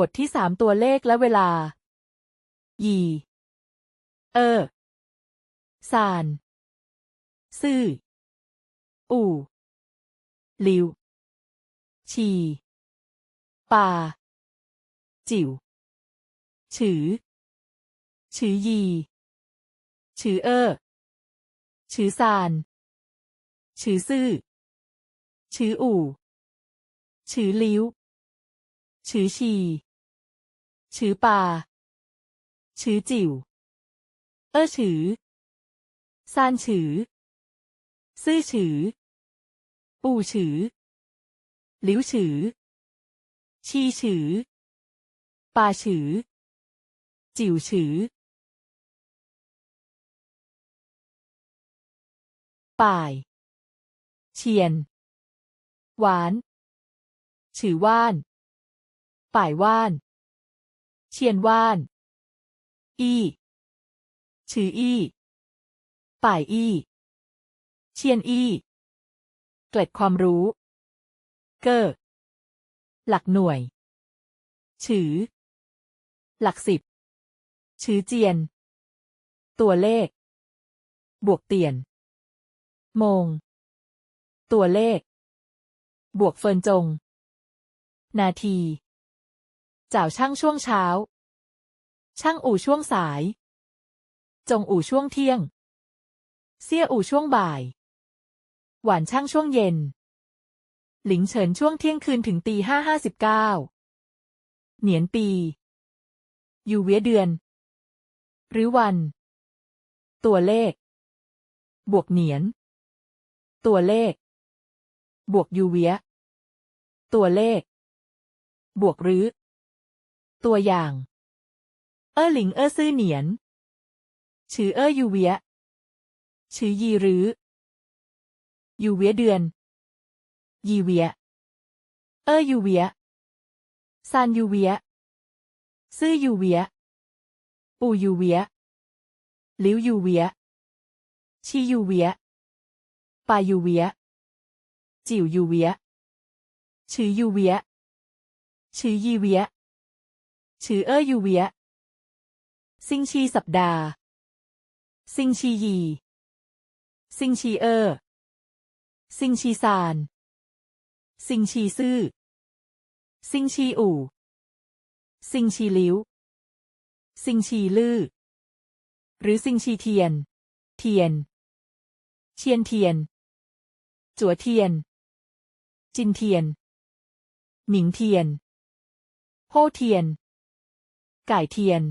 บทที่สามตัวเลขและเวลา ยี เออ ซาน ซื่อ อู่ลิว ชี ปา จิ๋ว ฉือ ฉือยี ฉือเออ ฉือซาน ฉือซื่อ ฉืออู่ ฉือลิ้ว ฉือชี ฉือปาฉือจิ๋ว เออฉือ ซานฉือ ซื่อฉืออู่ฉือ หลิวฉือ ชีฉือปาฉือ จิ๋วฉือ ป่าย เชียน หวาน ฉือว่าน ป่ายว่าน เชียนว่าน อี้ฉืออี้ป่ายอี้ เชียนอี้ เกล็ดความรู้ เกอร์หลักหน่วย ฉือ หลักสิบ ฉือเจียน ตัวเลข บวกเตียนโมง ตัวเลข บวกเฟินจง นาที จ่าวช่างช่วงเช้า ช่างอู่ช่วงสาย จงอู่ช่วงเที่ยงเซี่ยอู่ช่วงบ่าย หวานช่างช่วงเย็น หลิงเฉินช่วงเที่ยงคืนถึงตีห้าห้าสิบเก้าเหนียนปี อยู่เวียเดือน หรือวัน ตัวเลข บวกเหนียน ตัวเลข บวกยูเวีย ตัวเลข บวกรื้อ ตัวอย่าง เออหลิงเออซื่อเหนียน ชื่อเออยูเวีย ชื่อยีรื้อยูเวียเดือน ยีเวีย เออยูเวียซานยูเวีย ซื่อยูเวียอูยูเวียหลิวยูเวีย ชียูเวียปายูเวีย จิ๋วยูเวีย ชื่อยูเวีย ชื่อยีเวีย ชื่อเออยูเวีย ซิงชีสัปดาห์ ซิงชียี ซิงชีเออซิงชีซาน ซิงชีซื่อ ซิงชีอู่ ซิงชีลิ้ว ซิงชีลือ หรือซิงชีเทียน เทียน เชียนเทียน จัวเทียน จินเทียน หมิงเทียนโฮเทียน ไก่เทียน